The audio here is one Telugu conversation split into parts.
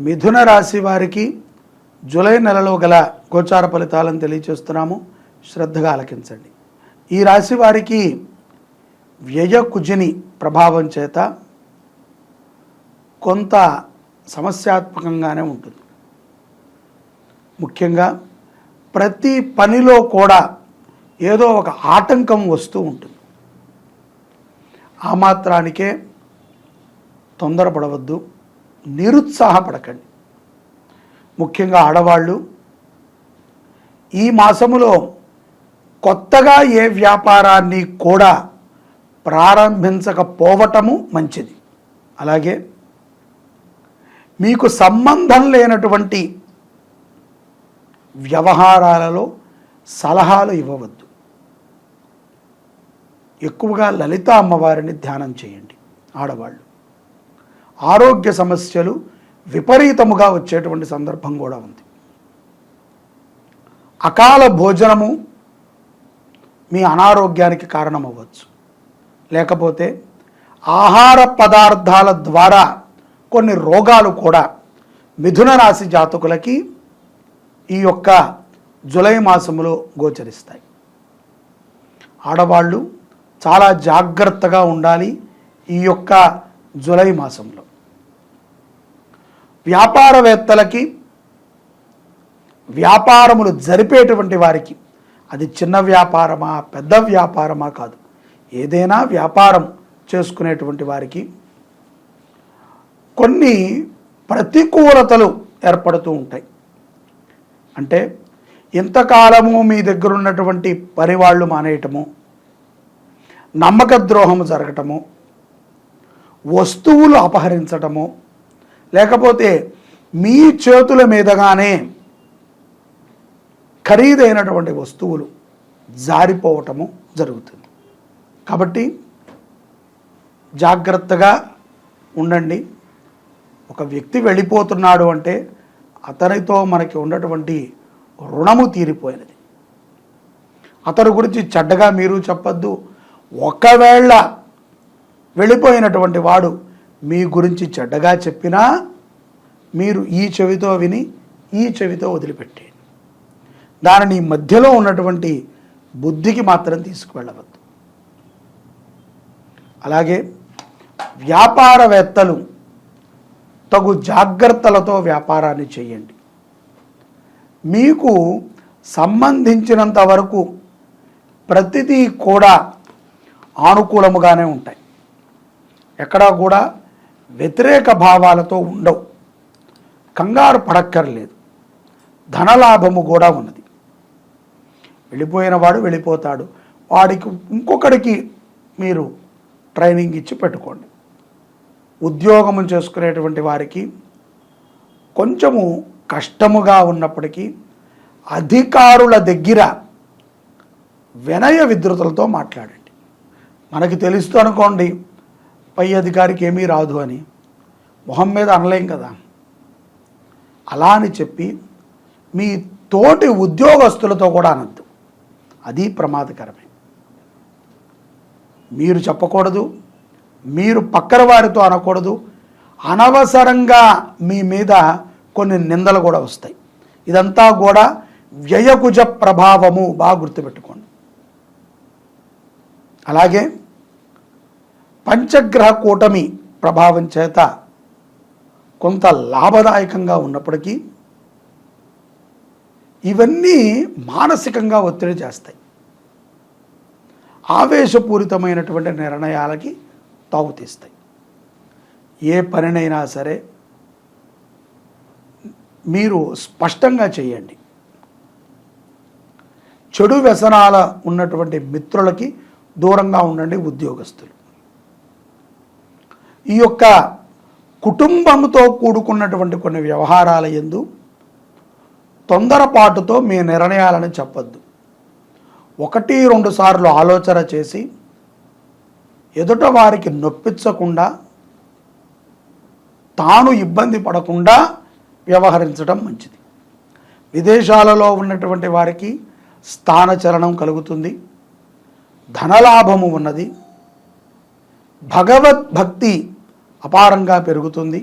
మిథున రాశి వారికి జూలై నెలలో గల గోచార ఫలితాలను తెలియచేస్తున్నాము. శ్రద్ధగా ఆలకించండి. ఈ రాశి వారికి వ్యయ కుజిని ప్రభావం చేత కొంత సమస్యాత్మకంగానే ఉంటుంది. ముఖ్యంగా ప్రతి పనిలో కూడా ఏదో ఒక ఆటంకం వస్తూ ఉంటుంది. ఆ మాత్రానికే తొందరపడవద్దు. నిరుత్సాహపడకండి. ముఖ్యంగా ఆడవాళ్ళు. ఈ మాసములో కొత్తగా ఏ వ్యాపారాన్ని కూడా ప్రారంభించకపోవటము మంచిది. అలాగే మీకు సంబంధం లేనటువంటి వ్యవహారాలలో సలహాలు ఇవ్వవద్దు. ఎక్కువగా లలిత అమ్మవారిని ధ్యానం చేయండి ఆడవాళ్ళు. ఆరోగ్య సమస్యలు విపరీతముగా వచ్చేటువంటి సందర్భం కూడా ఉంది. అకాల భోజనము మీ అనారోగ్యానికి కారణమవ్వచ్చు. లేకపోతే ఆహార పదార్థాల ద్వారా కొన్ని రోగాలు కూడా మిథున రాశి జాతకులకి ఈ యొక్క జులై మాసములో గోచరిస్తాయి. ఆడవాళ్ళు చాలా జాగ్రత్తగా ఉండాలి ఈ యొక్క జులై మాసంలో. వ్యాపారవేత్తలకి వ్యాపారములు జరిపేటువంటి వారికి అది చిన్న వ్యాపారమా పెద్ద వ్యాపారమా కాదు. ఏదైనా వ్యాపారం చేసుకునేటువంటి వారికి కొన్ని ప్రతికూలతలు ఏర్పడుతూ ఉంటాయి. అంటే ఇంతకాలము మీ దగ్గర ఉన్నటువంటి పనివాళ్ళు మానేయటము నమ్మక ద్రోహము జరగటము వస్తువులు అపహరించటము లేకపోతే మీ చేతుల మీదగానే ఖరీదైనటువంటి వస్తువులు జారిపోవటము జరుగుతుంది. కాబట్టి జాగ్రత్తగా ఉండండి. ఒక వ్యక్తి వెళ్ళిపోతున్నాడు అంటే అతనితో మనకి ఉన్నటువంటి రుణము తీరిపోయినది. అతని గురించి చెడ్డగా మీరు చెప్పద్దు. ఒకవేళ వెళ్ళిపోయినటువంటి వాడు మీ గురించి చెడ్డగా చెప్పినా మీరు ఈ చెవితో విని ఈ చెవితో వదిలిపెట్టేయండి దానిని మధ్యలో ఉన్నటువంటి బుద్ధికి మాత్రం తీసుకువెళ్ళవద్దు. అలాగే వ్యాపారవేత్తలు తగు జాగ్రత్తలతో వ్యాపారాన్ని చేయండి. మీకు సంబంధించినంత వరకు ప్రతిదీ కూడా ఆనుకూలముగానే ఉంటాయి. ఎక్కడా కూడా వ్యతిరేక భావాలతో ఉండవు. కంగారు పడక్కర్లేదు. ధనలాభము కూడా ఉన్నది. వెళ్ళిపోయిన వాడు వెళ్ళిపోతాడు. వాడికి ఇంకొకడికి మీరు ట్రైనింగ్ ఇచ్చి పెట్టుకోండి. ఉద్యోగము చేసుకునేటువంటి వారికి కొంచెము కష్టముగా ఉన్నప్పటికీ అధికారుల దగ్గర వినయ విద్రుతలతో మాట్లాడండి. మనకి తెలుస్తూ అనుకోండి పై అధికారికి ఏమీ రాదు అని మొహం మీద అనలేం కదా. అలా అని చెప్పి మీ తోటి ఉద్యోగస్తులతో కూడా అనద్దు. అది ప్రమాదకరమే. మీరు చెప్పకూడదు మీరు పక్కన వారితో అనకూడదు. అనవసరంగా మీ మీద కొన్ని నిందలు కూడా వస్తాయి. ఇదంతా కూడా వ్యయకుజ ప్రభావము బాగా గుర్తుపెట్టుకోండి. అలాగే పంచగ్రహ కూటమి ప్రభావం చేత కొంత లాభదాయకంగా ఉన్నప్పటికీ ఇవన్నీ మానసికంగా ఒత్తిడి చేస్తాయి. ఆవేశపూరితమైనటువంటి నిర్ణయాలకి తావుతీస్తాయి ఏ పనినైనా సరే మీరు స్పష్టంగా చేయండి. చెడు వ్యసనాల ఉన్నటువంటి మిత్రులకి దూరంగా ఉండండి ఉద్యోగస్తులు. ఈ యొక్క కుటుంబంతో కూడుకున్నటువంటి కొన్ని వ్యవహారాల ఎందు తొందరపాటుతో మీ నిర్ణయాలను చెప్పద్దు. ఒకటి రెండు సార్లు ఆలోచన చేసి ఎదుట వారికి నొప్పించకుండా తాను ఇబ్బంది పడకుండా వ్యవహరించడం మంచిది. విదేశాలలో ఉన్నటువంటి వారికి స్థానచలనం కలుగుతుంది ధనలాభము ఉన్నది భగవద్భక్తి అపారంగా పెరుగుతుంది.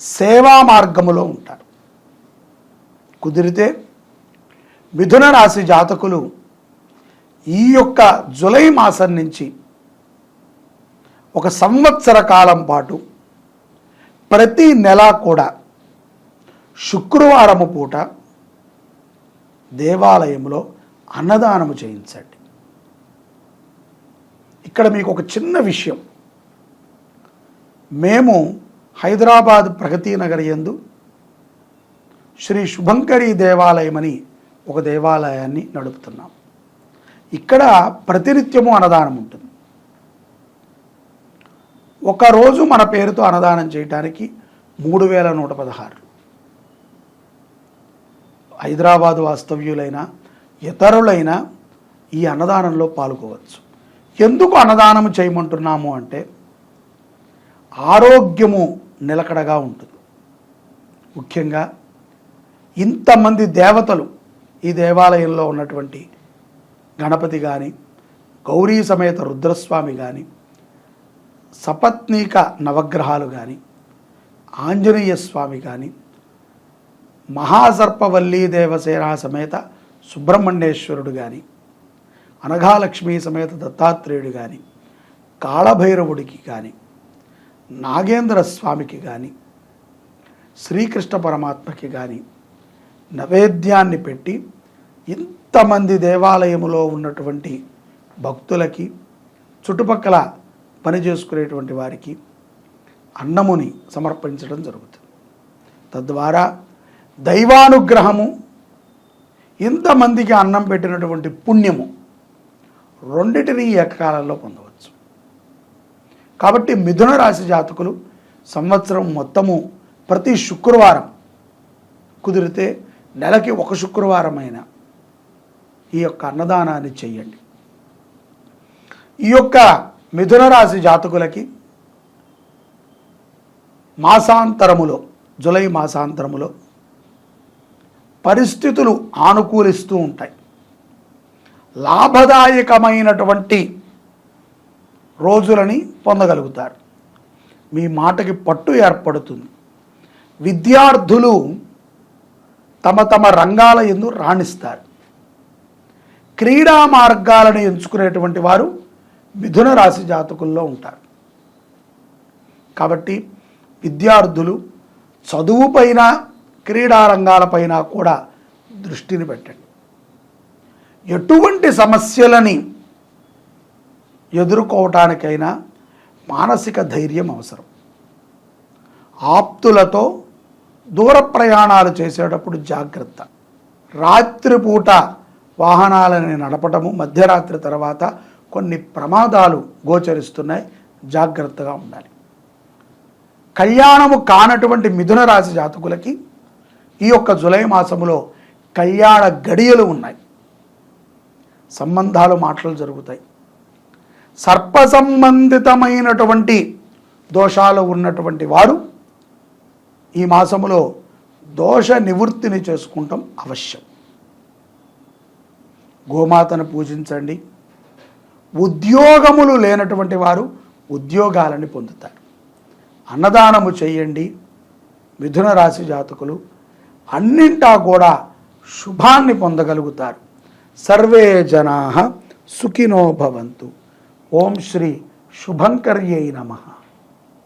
సేవా మార్గములో ఉంటారు. కుదిరితే మిథున రాశి జాతకులు ఈ యొక్క జులై మాసం నుంచి ఒక సంవత్సర కాలం పాటు ప్రతి నెల కూడా శుక్రవారము పూట దేవాలయంలో అన్నదానము చేయించండి. ఇక్కడ మీకు ఒక చిన్న విషయం. మేము హైదరాబాద్ ప్రగతి నగర్ ఎందు శ్రీ శుభంకరి దేవాలయం అని ఒక దేవాలయాన్ని నడుపుతున్నాం. ఇక్కడ ప్రతినిత్యము అన్నదానం ఉంటుంది. ఒకరోజు మన పేరుతో అన్నదానం చేయడానికి మూడు వేల నూట పదహారు. హైదరాబాదు వాస్తవ్యులైన ఇతరులైన ఈ అన్నదానంలో పాల్గొవచ్చు. ఎందుకు అన్నదానం చేయమంటున్నాము అంటే ఆరోగ్యము నిలకడగా ఉంటుంది. ముఖ్యంగా ఇంతమంది దేవతలు ఈ దేవాలయంలో ఉన్నటువంటి గణపతి కానీ గౌరీ సమేత రుద్రస్వామి కానీ సపత్నీక నవగ్రహాలు కానీ ఆంజనేయ స్వామి కానీ మహాసర్పవల్లీ దేవసేన సమేత సుబ్రహ్మణ్యేశ్వరుడు కానీ అనఘాలక్ష్మి సమేత దత్తాత్రేయుడు కానీ కాళభైరవుడికి కానీ నాగేంద్ర స్వామికి కానీ శ్రీకృష్ణ పరమాత్మకి కానీ నైవేద్యాన్ని పెట్టి ఇంతమంది దేవాలయములో ఉన్నటువంటి భక్తులకి చుట్టుపక్కల పనిచేసుకునేటువంటి వారికి అన్నముని సమర్పించడం జరుగుతుంది. తద్వారా దైవానుగ్రహము ఇంతమందికి అన్నం పెట్టినటువంటి పుణ్యము రెండిటిని ఏకకాలంలో పొందవచ్చు. కాబట్టి మిథున రాశి జాతకులు సంవత్సరం మొత్తము ప్రతి శుక్రవారం కుదిరితే నెలకి ఒక శుక్రవారమైన ఈ యొక్క అన్నదానాన్ని చేయండి ఈ యొక్క మిథున రాశి జాతకులకి మాసాంతరములో జులై మాసాంతరములో పరిస్థితులు ఆనుకూలిస్తూ ఉంటాయి. లాభదాయకమైనటువంటి రోజులని పొందగలుగుతారు. మీ మాటకి పట్టు ఏర్పడుతుంది. విద్యార్థులు తమ తమ రంగాల ఎందు రాణిస్తారు. క్రీడా మార్గాలను ఎంచుకునేటువంటి వారు మిథున రాశి జాతకుల్లో ఉంటారు. కాబట్టి విద్యార్థులు చదువుపైన క్రీడా రంగాలపైన కూడా దృష్టిని పెట్టండి. ఎటువంటి సమస్యలని ఎదుర్కోవటానికైనా మానసిక ధైర్యం అవసరం. ఆప్తులతో దూర ప్రయాణాలు చేసేటప్పుడు జాగ్రత్త. రాత్రిపూట వాహనాలని నడపటము మధ్యరాత్రి తర్వాత కొన్ని ప్రమాదాలు గోచరిస్తున్నాయి. జాగ్రత్తగా ఉండాలి. కళ్యాణము కానటువంటి మిథున రాశి జాతకులకి ఈ యొక్క జులై మాసములో కళ్యాణ గడియలు ఉన్నాయి. సంబంధాలు మాటలు జరుగుతాయి. సర్ప సంబంధితమైనటువంటి దోషాలు ఉన్నటువంటి వారు ఈ మాసములో దోష నివృత్తిని చేసుకుంటాం అవశ్యం. గోమాతను పూజించండి. ఉద్యోగములు లేనటువంటి వారు ఉద్యోగాలని పొందుతారు. అన్నదానము చేయండి. మిథున రాశి జాతకులు అన్నింటా కూడా శుభాన్ని పొందగలుగుతారు. సర్వే జనా సుఖినో భవంతు. ఓం శ్రీ శుభంకర్యై నమః